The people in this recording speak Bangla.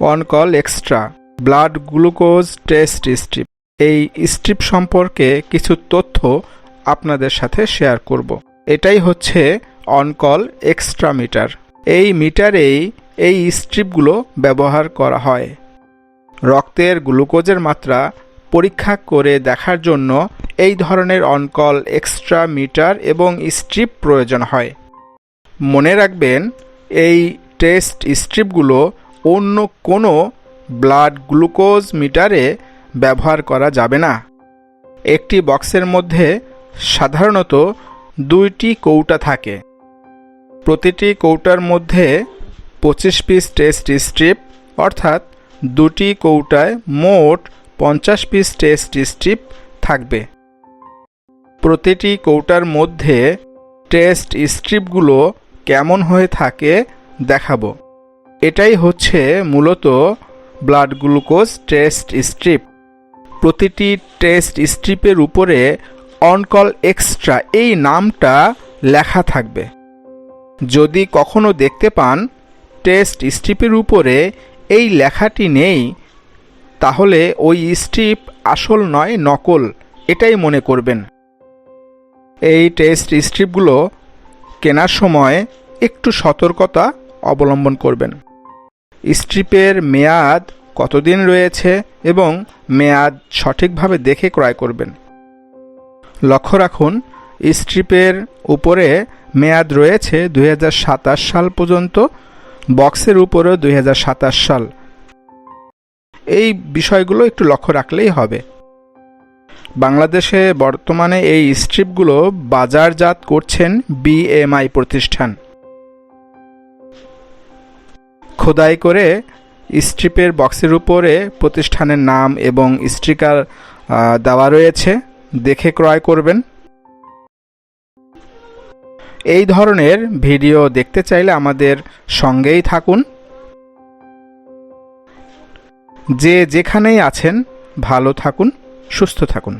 On Call Extra blood glucose test strip এই স্ট্রিপ সম্পর্কে কিছু তথ্য আপনাদের সাথে শেয়ার করব। এটাই হচ্ছে অনকল এক্সট্রা মিটার এই মিটারেই এই স্ট্রিপগুলো ব্যবহার করা হয়। রক্তের গ্লুকোজের মাত্রা পরীক্ষা করে দেখার জন্য এই ধরনের অনকল এক্সট্রা মিটার এবং স্ট্রিপ প্রয়োজন হয়। মনে রাখবেন, এই টেস্ট স্ট্রিপগুলো অন্য কোনো ব্লাড গ্লুকোজ মিটারে ব্যবহার করা যাবে না। একটি বক্সের মধ্যে সাধারণত দুইটি কৌটা থাকে। প্রতিটি কৌটার মধ্যে পঁচিশ পিস টেস্ট স্ট্রিপ, অর্থাৎ দুটি কৌটায় মোট পঞ্চাশ পিস টেস্ট স্ট্রিপ থাকবে। প্রতিটি কৌটার মধ্যে টেস্ট স্ট্রিপগুলো কেমন হয়ে থাকে দেখাবো। এটাই হচ্ছে মূলত ব্লাড গ্লুকোজ টেস্ট স্ট্রিপ প্রতিটি টেস্ট স্ট্রিপের উপরে অনকল এক্সট্রা এই নামটা লেখা থাকবে। যদি কখনো দেখতে পান টেস্ট স্ট্রিপের উপরে এই লেখাটি নেই, তাহলে ওই স্ট্রিপ আসল নয়, নকল। এটাই মনে করবেন। এই টেস্ট স্ট্রিপগুলো কেনার সময় একটু সতর্কতা অবলম্বন করবেন। স্ট্রিপের মেয়াদ কতদিন রয়েছে এবং মেয়াদ সঠিকভাবে দেখে ক্রয় করবেন। লক্ষ্য রাখুন, স্ট্রিপের উপরে মেয়াদ রয়েছে দুই হাজার সাতাশ সাল পর্যন্ত, বক্সের উপরেও দুই হাজার সাতাশ সাল। এই বিষয়গুলো একটু লক্ষ্য রাখলেই হবে। বাংলাদেশে বর্তমানে এই স্ট্রিপগুলো বাজারজাত করছেন বিএমআই প্রতিষ্ঠান। খোদাই করে স্ট্রিপের বক্সের উপরে প্রতিষ্ঠানের নাম এবং স্টিকার দেওয়া রয়েছে। দেখে ক্রয় করবেন। এই ধরনের ভিডিও দেখতে চাইলে আমাদের সঙ্গেই থাকুন। যে যেখানেই আছেন, ভালো থাকুন, সুস্থ থাকুন।